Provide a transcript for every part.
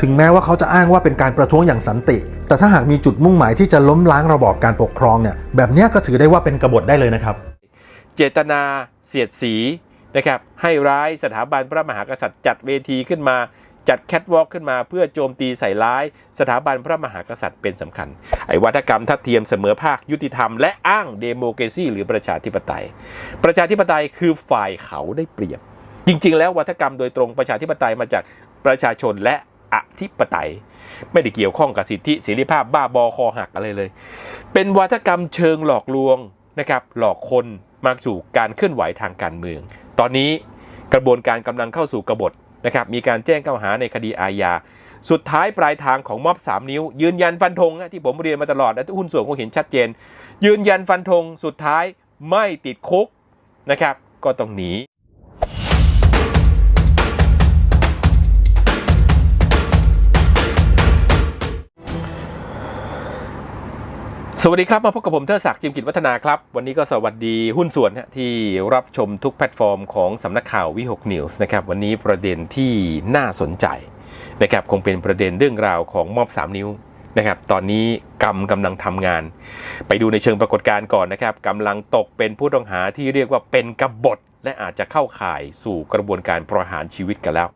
ถึงแม้ว่าเขาจะอ้างว่าเป็นการประท้วงอย่างสันติ แต่ถ้าหากมีจุดมุ่งหมายที่จะล้มล้างระบอบการปกครองเนี่ยแบบนี้ก็ถือได้ว่าเป็นกบฏได้เลยนะครับ เจตนาเสียดสีนะครับให้ร้ายสถาบันพระมหากษัตริย์จัดเวทีขึ้นมาจัดแคทวอล์กขึ้นมาเพื่อโจมตีใส่ร้าย สถาบันพระมหากษัตริย์เป็นสำคัญ ไอ้วัฒกรรมทัดเทียมเสมอภาคยุติธรรมและอ้างเดโม c r ซีหรือประชาธิปไตย ประชาธิปไตยคือฝ่ายเขาได้เปรียบ จริง ๆ แล้ววัฒกรรมโดยตรงประชาธิปไตยมาจากประชาชนและ อธิปไตย ไม่ได้เกี่ยวข้องกับสิทธิเสรีภาพบ้าบอคอหักอะไรเลย เป็นวัฒกรรมเชิงหลอกลวงนะครับหลอกคนมาสู่การเคลื่อนไหวทางการเมือง ตอนนี้กระบวนการกำลังเข้าสู่กบฏนะครับมีการแจ้งข้อหาในคดีอาญาสุดท้ายปลายทางของม็อบ 3 นิ้ว ยืนยันฟันธงที่ผมเรียนมาตลอดและทุกหุ้นส่วนคงเห็นชัดเจน ยืนยันฟันธงสุดท้ายไม่ติดคุกนะครับ ก็ต้องหนี สวัสดีครับ มาพบกับผมเทอศักดิ์จิมกิจวัฒนาครับ วันนี้ก็สวัสดีหุ้นส่วนที่รับชมทุกแพลตฟอร์มของสำนักข่าววิหกนิวส์นะครับวันนี้ประเด็นที่น่าสนใจนะครับคงเป็นประเด็นเรื่องราวของมอบ 3 นิ้วนะครับตอนนี้กรรมกำลังทำงาน ไปดูในเชิงปรากฏการณ์ก่อนนะครับกำลังตกเป็นผู้ต้องหาที่เรียกว่าเป็นกบฏ และอาจจะเข้าข่ายสู่กระบวนการประหารชีวิตกันแล้ว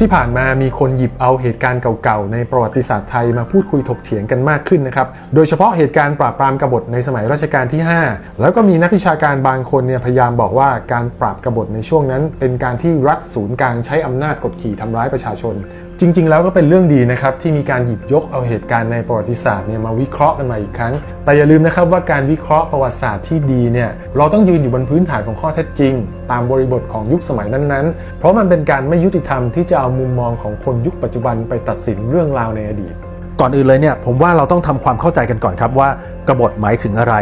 ที่ผ่านมามีคนหยิบเอาเหตุการณ์เก่าๆ ในประวัติศาสตร์ไทยมาพูดคุยถกเถียงกันมากขึ้นนะครับ โดยเฉพาะเหตุการณ์ปราบปรามกบฏในสมัยรัชกาลที่ 5 แล้วก็มีนักวิชาการบางคนเนี่ยพยายามบอกว่าการปราบกบฏในช่วงนั้น เป็นการที่รัฐศูนย์กลางใช้อำนาจกดขี่ทำร้ายประชาชน จริง ๆ แล้วก็เป็นเรื่องดีนะครับที่มีการหยิบยกเอาเหตุการณ์ในประวัติศาสตร์เนี่ยมาวิเคราะห์กันมาอีกครั้ง แต่อย่าลืมนะครับว่าการวิเคราะห์ประวัติศาสตร์ที่ดีเนี่ยเราต้องยืนอยู่บนพื้นฐานของข้อเท็จจริง ตามบริบทของยุคสมัยนั้นๆ เพราะมันเป็นการไม่ยุติธรรมที่จะเอามุมมองของคนยุคปัจจุบันไปตัดสินเรื่องราวในอดีต ก่อนอื่นเลยเนี่ยผมว่าเราต้องทำความเข้าใจกันก่อนครับว่ากบฏหมายถึงอะไร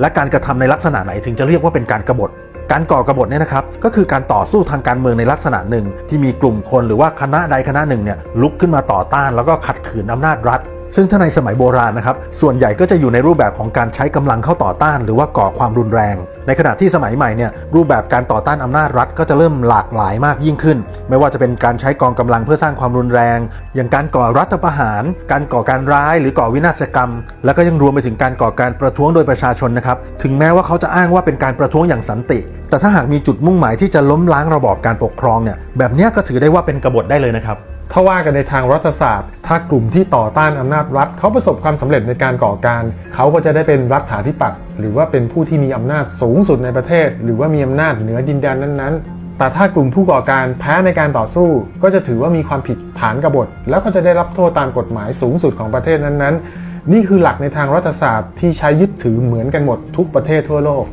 และการกระทำในลักษณะไหนถึงจะเรียกว่าเป็นการกรบฏ การก่อกบฏเนี่ยนะครับก็คือการต่อสู้ทางการเมืองในลักษณะหนึ่ง ที่มีกลุ่มคนหรือว่าคณะใดคณะหนึ่งเนี่ยลุกขึ้นมาต่อต้าน แล้วก็ขัดขืนอำนาจรัฐ ซึ่งถ้าในสมัยโบราณนะครับ ส่วนใหญ่ก็จะอยู่ในรูปแบบของการใช้กำลังเข้าต่อต้าน หรือว่าก่อความรุนแรง ในขณะที่สมัยใหม่เนี่ยรูปแบบการต่อต้านอำนาจรัฐก็จะเริ่มหลากหลายมากยิ่งขึ้น ไม่ว่าจะเป็นการใช้กองกำลังเพื่อสร้างความรุนแรง อย่างการก่อรัฐประหาร การก่อการร้ายหรือก่อวินาศกรรม แล้วก็ยังรวมไปถึงการก่อการประท้วงโดยประชาชนนะครับ ถึงแม้ว่าเขาจะอ้างว่าเป็นการประท้วงอย่างสันติ แต่ถ้าหากมีจุดมุ่งหมายที่จะล้มล้างระบอบการปกครองเนี่ยแบบนี้ก็ถือได้ว่าเป็นกบฏได้เลยนะครับ ถ้าว่ากันในทางรัฐศาสตร์ ถ้ากลุ่มที่ต่อต้านอำนาจรัฐเขาประสบความสำเร็จในการก่อการ เขาก็จะได้เป็นรัฐาธิปัตย์หรือว่าเป็นผู้ที่มีอำนาจสูงสุดในประเทศ หรือว่ามีอำนาจเหนือดินแดนนั้นๆ แต่ถ้ากลุ่มผู้ก่อการแพ้ในการต่อสู้ ก็จะถือว่ามีความผิดฐานกบฏ แล้วก็จะได้รับโทษตามกฎหมายสูงสุดของประเทศนั้นๆ นี่คือหลักในทางรัฐศาสตร์ที่ใช้ยึดถือเหมือนกันหมดทุกประเทศทั่วโลก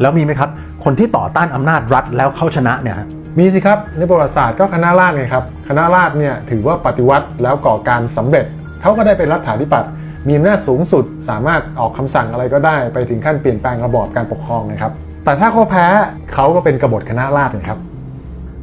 แล้วมีไหมครับ คนที่ต่อต้านอำนาจรัฐแล้วเขาชนะเนี่ย มีสิครับในประวัติศาสตร์ก็คณะราษฎรไงครับคณะราษฎรเนี่ยถือว่าปฏิวัติแล้วก่อการสำเร็จเขาก็ได้เป็นรัฐาธิปัตย์มีอำนาจสูงสุดสามารถออกคำสั่งอะไรก็ได้ไปถึงขั้นเปลี่ยนแปลงระบอบการปกครองนะครับ แต่ถ้าเขาแพ้เขาก็เป็นกบฏคณะราษฎรครับ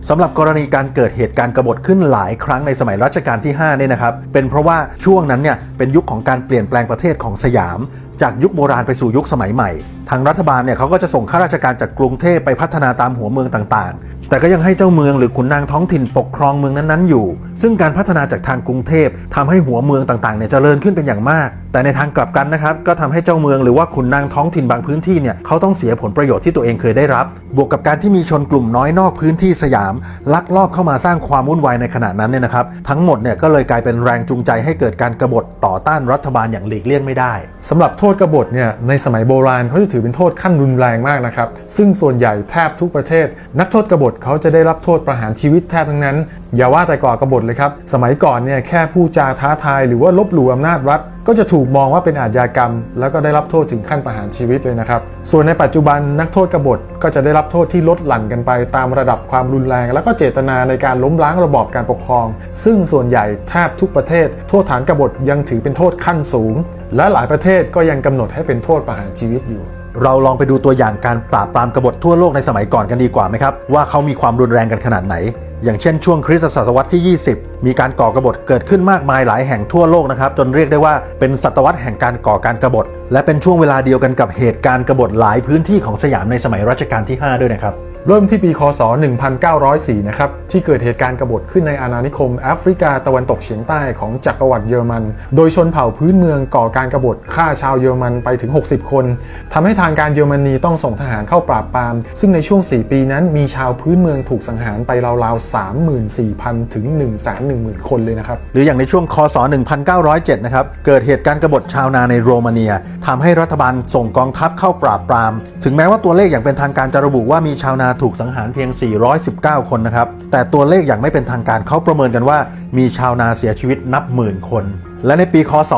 สำหรับกรณีการเกิดเหตุการณ์กบฏขึ้นหลายครั้งในสมัยรัชกาลที่5เนี่ยนะครับ เป็นเพราะว่าช่วงนั้นเนี่ยเป็นยุคของการเปลี่ยนแปลงประเทศของสยาม จากยุคโบราณไปสู่ยุคสมัยใหม่ ทางรัฐบาลเนี่ยเขาก็จะส่งข้าราชการจากกรุงเทพไปพัฒนาตามหัวเมืองต่าง แต่ก็ยังให้เจ้าเมืองหรือขุนนางท้องถิ่นปกครองเมืองนั้นๆอยู่ ซึ่งการพัฒนาจากทางกรุงเทพทำให้หัวเมืองต่างๆเนี่ยเจริญขึ้นเป็นอย่างมาก แต่ในทางกลับกันนะครับก็ทำให้เจ้าเมืองหรือว่าขุนนางท้องถิ่นบางพื้นที่เนี่ยเขาต้องเสียผลประโยชน์ที่ตัวเองเคยได้รับ บวกกับการที่มีชนกลุ่มน้อยนอกพื้นที่สยาม ลักลอบเข้ามาสร้างความวุ่นวายในขณะนั้นเนี่ยนะครับทั้งหมดเนี่ยก็เลยกลายเป็นแรงจูงใจให้เกิดการกบฏต่อต้านรัฐบาลอย่างหลีกเลี่ยงไม่ได้สำหรับโทษกบฏเนี่ยในสมัยโบราณเขาจะถือเป็นโทษขั้นรุนแรงมากนะครับซึ่งส่วนใหญ่แทบทุกประเทศ นักโทษกบฏเขาจะได้รับโทษประหารชีวิตแทบทั้งนั้น อย่าว่าแต่ก่อกบฏเลยครับ สมัยก่อนเนี่ยแค่ผู้จาท้าทายหรือว่าลบหลู่อำนาจรัฐก็จะถูกมองว่าเป็นอาชญากรรม แล้วก็ได้รับโทษถึงขั้นประหารชีวิตเลยนะครับ ส่วนในปัจจุบันนักโทษกบฏก็จะได้รับโทษที่ลดหลั่นกันไป ตามระดับความรุนแรง แล้วก็เจตนาในการล้มล้างระบอบการปกครอง ซึ่งส่วนใหญ่แทบทุกประเทศ โทษฐานกบฏยังถือเป็นโทษขั้นสูง และหลายประเทศก็ยังกำหนดให้เป็นโทษประหารชีวิตอยู่ เราลองไปดูตัวอย่างการปราบปรามกบฏทั่วโลกในสมัยก่อนกันดีกว่าไหมครับ ว่าเขามีความรุนแรงกันขนาดไหน อย่างเช่นช่วงคริสตศตวรรษที่ 20 มีการก่อกบฏเกิดขึ้นมากมายหลายแห่งทั่วโลกนะครับ จนเรียกได้ว่าเป็นศตวรรษแห่งการก่อการกบฏ และเป็นช่วงเวลาเดียวกันกับเหตุการณ์กบฏหลายพื้นที่ของสยามในสมัยรัชกาลที่ 5 ด้วยนะครับ เริ่มที่ปีคศ 1904 นะครับ ที่เกิดเหตุการณ์กบฏขึ้นในอาณานิคมแอฟริกาตะวันตกเฉียงใต้ของจักรวรรดิเยอรมัน โดยชนเผ่าพื้นเมืองก่อการกบฏฆ่าชาวเยอรมันไปถึง 60 คนทำให้ทางการเยอรมนีต้องส่งทหารเข้าปราบปราม ซึ่งในช่วง 4 ปีนั้นมีชาวพื้นเมืองถูกสังหารไปราวๆ 34,000 ถึง 110,000 คนเลยนะครับ หรืออย่างในช่วงคศ 1907 นะครับ เกิดเหตุการณ์กบฏชาวนาในโรมาเนียทำให้รัฐบาลส่งกองทัพเข้าปราบปราม ถึงแม้ว่าตัวเลขอย่างเป็นทางการจะระบุว่ามีชาวนาถูกสังหารเพียง 419 คนนะครับ แต่ตัวเลขอย่างไม่เป็นทางการเขาประเมินกันว่ามีชาวนาเสียชีวิตนับหมื่นคนและในปีคศ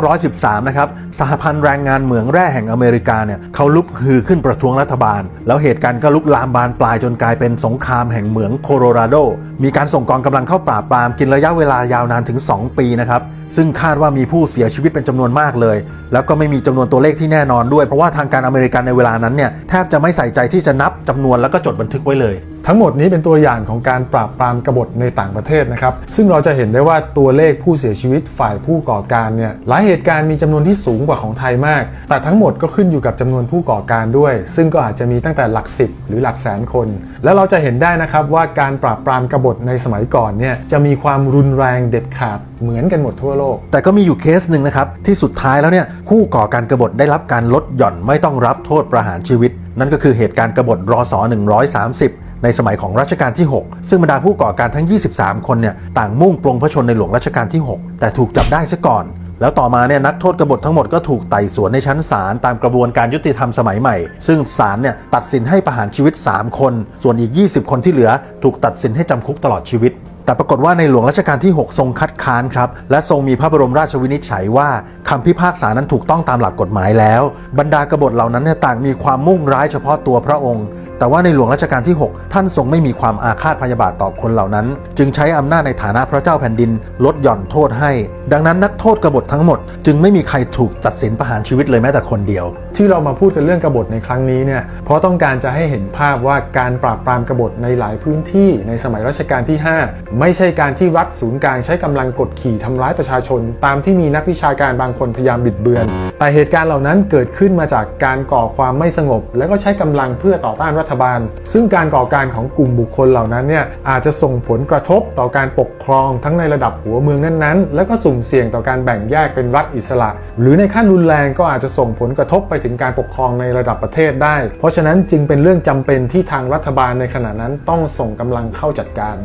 1913 นะครับ สหพันธ์แรงงานเหมืองแร่แห่งอเมริกาเนี่ยเขาลุกฮือขึ้นประท้วงรัฐบาล แล้วเหตุการณ์ก็ลุกลามบานปลายจนกลายเป็นสงครามแห่งเหมืองโคโลราโด มีการส่งกองกำลังเข้าปราบปรามกินระยะเวลายาวนานถึง 2 ปีนะครับ ซึ่งคาดว่ามีผู้เสียชีวิตเป็นจำนวนมากเลย แล้วก็ไม่มีจำนวนตัวเลขที่แน่นอนด้วย เพราะว่าทางการอเมริกันในเวลานั้นเนี่ยแทบจะไม่ใส่ใจที่จะนับจำนวนแล้วก็จดบันทึกไว้เลย ทั้งหมดนี้เป็นตัวอย่างของการปราบปรามกบฏในต่างประเทศนะครับ ซึ่งเราจะเห็นได้ว่าตัวเลขผู้เสียชีวิตฝ่ายผู้ก่อการเนี่ยหลายเหตุการณ์มีจำนวนที่สูงกว่าของไทยมาก แต่ทั้งหมดก็ขึ้นอยู่กับจำนวนผู้ก่อการด้วย ซึ่งก็อาจจะมีตั้งแต่หลักสิบหรือหลักแสนคน แล้วเราจะเห็นได้นะครับว่าการปราบปรามกบฏในสมัยก่อนเนี่ยจะมีความรุนแรงเด็ดขาดเหมือนกันหมดทั่วโลก แต่ก็มีอยู่เคสหนึ่งนะครับที่สุดท้ายแล้วเนี่ยผู้ก่อการกรบฏได้รับการลดหย่อนไม่ต้องรับโทษประหารชีวิต นั่นก็คือเหตุการณ์กบฏรศ130 ในสมัยของรัชกาลที่ 6 ซึ่งบรรดาผู้ก่อการทั้ง 23 คนเนี่ยต่างมุ่งปลงพระชนในหลวงรัชกาลที่ 6 แต่ถูกจับได้ซะก่อน แล้วต่อมาเนี่ยนักโทษกบฏทั้งหมดก็ถูกไต่สวนในชั้นศาลตามกระบวนการยุติธรรมสมัยใหม่ ซึ่งศาลเนี่ยตัดสินให้ประหารชีวิต 3 คน ส่วนอีก 20 คนที่เหลือ ถูกตัดสินให้จำคุกตลอดชีวิต แต่ปรากฏว่าในหลวงรัชกาลที่ 6 ทรงคัดค้านครับ และทรงมีพระบรมราชวินิจฉัยว่าคำพิพากษานั้นถูกต้องตามหลักกฎหมายแล้ว บรรดากบฏเหล่านั้นเนี่ยต่างมีความมุ่งร้ายเฉพาะตัวพระองค์ แต่ว่าในหลวงรัชกาลที่ 6 ท่านทรงไม่มีความอาฆาตพยาบาทต่อคนเหล่านั้น จึงใช้อำนาจในฐานะพระเจ้าแผ่นดิน ลดหย่อนโทษให้ ดังนั้นนักโทษกบฏทั้งหมด จึงไม่มีใครถูกตัดสินประหารชีวิตเลยแม้แต่คนเดียว ที่เรามาพูดกันเรื่องกบฏในครั้งนี้เนี่ยเพราะต้องการจะให้เห็นภาพว่าการปราบปรามกบฏในหลายพื้นที่ในสมัยรัชกาลที่ 5ไม่ใช่การที่รัฐศูนย์กลางใช้กำลังกดขี่ทำร้ายประชาชน ตามที่มีนักวิชาการบางคนพยายามบิดเบือน แต่เหตุการณ์เหล่านั้นเกิดขึ้นมาจากการก่อความไม่สงบ และก็ใช้กำลังเพื่อต่อต้านรัฐบาล ซึ่งการก่อการของกลุ่มบุคคลเหล่านั้นเนี่ยอาจจะส่งผลกระทบต่อการปกครองทั้งในระดับหัวเมืองนั้นๆ และก็สุ่มเสี่ยงต่อการแบ่งแยกเป็นรัฐอิสระ หรือในขั้นรุนแรงก็อาจจะส่งผลกระทบไปถึงการปกครองในระดับประเทศได้ เพราะฉะนั้นจึงเป็นเรื่องจำเป็นที่ทางรัฐบาลในขณะนั้นต้องส่งกำลังเข้าจัดการ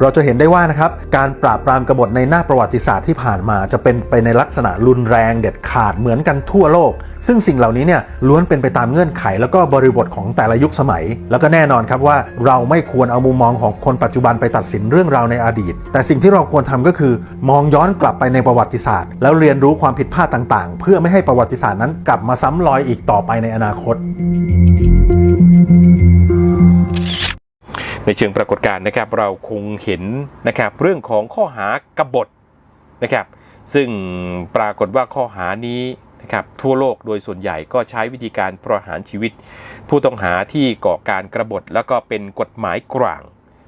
เราจะเห็นได้ว่านะครับการปราบปรามกบฏในหน้าประวัติศาสตร์ที่ผ่านมา จะเป็นไปในลักษณะรุนแรงเด็ดขาดเหมือนกันทั่วโลก ซึ่งสิ่งเหล่านี้เนี่ยล้วนเป็นไปตามเงื่อนไข แล้วก็บริบทของแต่ละยุคสมัย แล้วก็แน่นอนครับว่าเราไม่ควรเอามุมมองของคนปัจจุบันไปตัดสินเรื่องราวในอดีต แต่สิ่งที่เราควรทำก็คือ มองย้อนกลับไปในประวัติศาสตร์ แล้วเรียนรู้ความผิดพลาดต่าง ๆ เพื่อไม่ให้ประวัติศาสตร์นั้นกลับมาซ้ำรอยอีกต่อไปในอนาคต ในเชิงปรากฏการณ์นะครับเราคงเห็นนะครับเรื่องของข้อหากบฏนะครับ ซึ่งปรากฏว่าข้อหานี้นะครับทั่วโลกโดยส่วนใหญ่ก็ใช้วิธีการประหารชีวิต ผู้ต้องหาที่ก่อการกรบฏ แล้วก็เป็นกฎหมายกลาง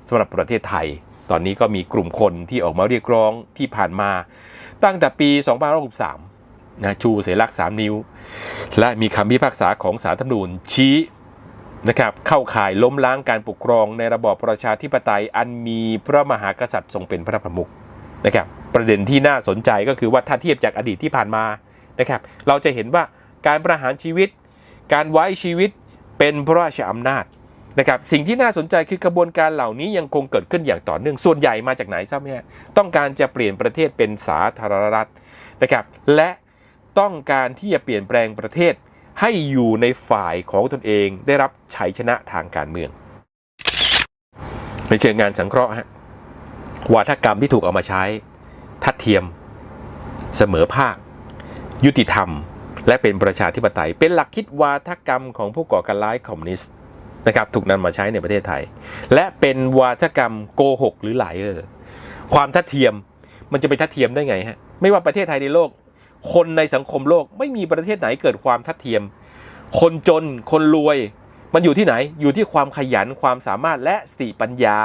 สำหรับประเทศไทย ตอนนี้ก็มีกลุ่มคนที่ออกมาเรียกร้องที่ผ่านมา ตั้งแต่ปี 2563นะชูเสลักษณ์3นิ้ว และมีคำพิพากษาของศาลธรรมนูญชี้ นะครับเข้าข่ายล้มล้างการปกครองในระบอบประชาธิปไตยอันมีพระมหากษัตริย์ทรงเป็นพระประมุขนะครับประเด็นที่น่าสนใจก็คือว่าถ้าเทียบจากอดีตที่ผ่านมานะครับเราจะเห็นว่าการประหารชีวิต การไว้ชีวิตเป็นพระราชอำนาจนะครับสิ่งที่น่าสนใจคือกระบวนการเหล่านี้ยังคงเกิดขึ้นอย่างต่อเนื่องส่วนใหญ่มาจากไหนทราบไหมฮะต้องการจะเปลี่ยนประเทศเป็นสาธารณรัฐนะครับและต้องการที่จะเปลี่ยนแปลงประเทศ ให้อยู่ในฝ่ายของตนเองได้รับชัยชนะทางการเมือง ในเชิงงานสังเคราะห์ฮะวาทกรรมที่ถูกเอามาใช้ ทัดเทียม เสมอภาค ยุติธรรม และเป็นประชาธิปไตย เป็นหลักคิดวาทกรรมของผู้ก่อการร้ายคอมมิวนิสต์นะครับถูกนำมาใช้ในประเทศไทย และเป็นวาทกรรมโกหกหรือหลายเออความทัดเทียมมันจะไปทัดเทียมได้ไงฮะไม่ว่าประเทศไทยในโลก คนในสังคมโลกไม่มีประเทศไหนเกิดความทัดเทียม คนจนคนรวย มันอยู่ที่ไหนอยู่ที่ความขยันความสามารถและสติปัญญา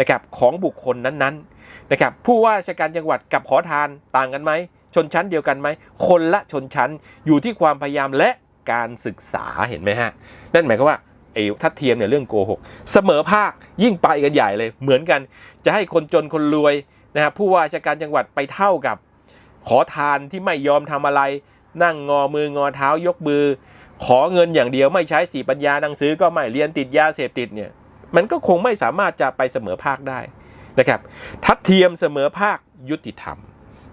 นะครับของบุคคลนั้นๆนะครับผู้ว่าราชการจังหวัดกับขอทานต่างกันไหมชนชั้นเดียวกันไหมคนละชนชั้นอยู่ที่ความพยายามและการศึกษาเห็นไหมฮะนั่นหมายความว่าไอ้ทัดเทียมเนี่ยเรื่องโกหกเสมอภาคยิ่งไปกันใหญ่เลยเหมือนกัน จะให้คนจนคนรวยนะครับผู้ว่าราชการจังหวัดไปเท่ากับ ขอทานที่ไม่ยอมทำอะไร นั่งงอมืองอเท้ายกมือ ขอเงินอย่างเดียวไม่ใช้สีปัญญาหนังสือก็ไม่เรียนติดยาเสพติดเนี่ยมันก็คงไม่สามารถจะไปเสมอภาคได้นะครับ ทัดเทียมเสมอภาคยุติธรรม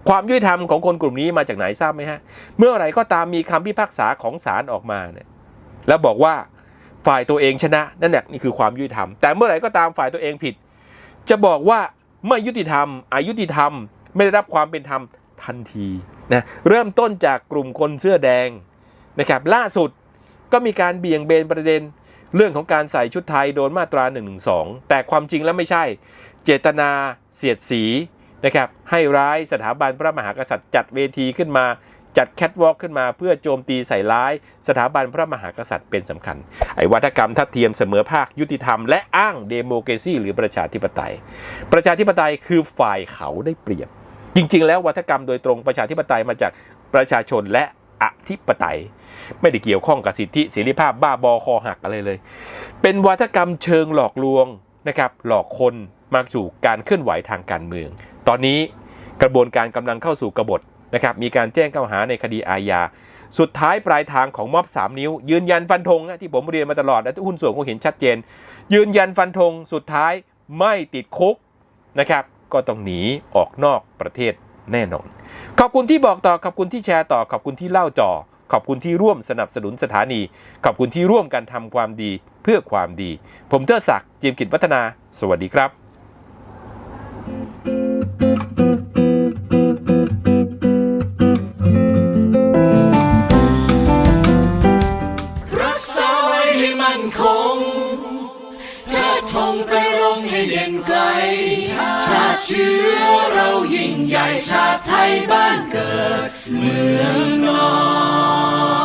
ความยุติธรรมของคนกลุ่มนี้มาจากไหนทราบไหมฮะ เมื่อไหรก็ตามมีคำพิพากษาของศาลออกมาเนี่ยแล้วบอกว่าฝ่ายตัวเองชนะนั่นแหละนี่คือความยุติธรรม แต่เมื่อไหร่ก็ตามฝ่ายตัวเองผิด จะบอกว่าไม่ยุติธรรมอายุติธรรม ไม่ได้รับความเป็นธรรม ทันทีนะเริ่มต้นจากกลุ่มคนเสื้อแดงนะครับล่าสุดก็มีการเบี่ยงเบนประเด็น เรื่องของการใส่ชุดไทยโดนมาตรา1นึแต่ความจริงแล้วไม่ใช่ เจตนาเสียดสีนะครับให้ร้ายสถาบันพระมหากษัตริย์จัดเวทีขึ้นมาจัดแคทวอล์กขึ้นมาเพื่อโจมตีใส่ร้าย สถาบันพระมหากษัตริย์เป็นสำคัญ ไอ้วัฒกรรมทัดเทียมเสมอภาคยุติธรรมและอ้างเดโม c r a ซีหรือประชาธิปไตย ประชาธิปไตยคือฝ่ายเขาได้เปรียบ จริง ๆ แล้ววัฒกรรมโดยตรงประชาธิปไตยมาจากประชาชนและอธิปไตย ไม่ได้เกี่ยวข้องกับสิทธิเสรีภาพบ้าบอคอหักอะไรเลย เป็นวัฒกรรมเชิงหลอกลวงนะครับ หลอกคนมาสู่การเคลื่อนไหวทางการเมือง ตอนนี้กระบวนการกำลังเข้าสู่กบฏนะครับ มีการแจ้งข้อหาในคดีอาญา สุดท้ายปลายทางของม็อบ 3 นิ้ว ยืนยันฟันธงที่ผมเรียนมาตลอดและหุ้นส่วนคงเห็นชัดเจน ยืนยันฟันธงสุดท้ายไม่ติดคุกนะครับ ก็ต้องหนีออกนอกประเทศแน่นอน ขอบคุณที่บอกต่อ ขอบคุณที่แชร์ต่อ ขอบคุณที่เล่าจ่อขอบคุณที่ร่วมสนับสนุนสถานี ขอบคุณที่ร่วมกันทำความดีเพื่อความดี ผมเทอศักดิ์จิมกิจวัฒนา สวัสดีครับ ชื้อเรายิ่งใหญ่ชาติไทยบ้านเกิดเมืองนอน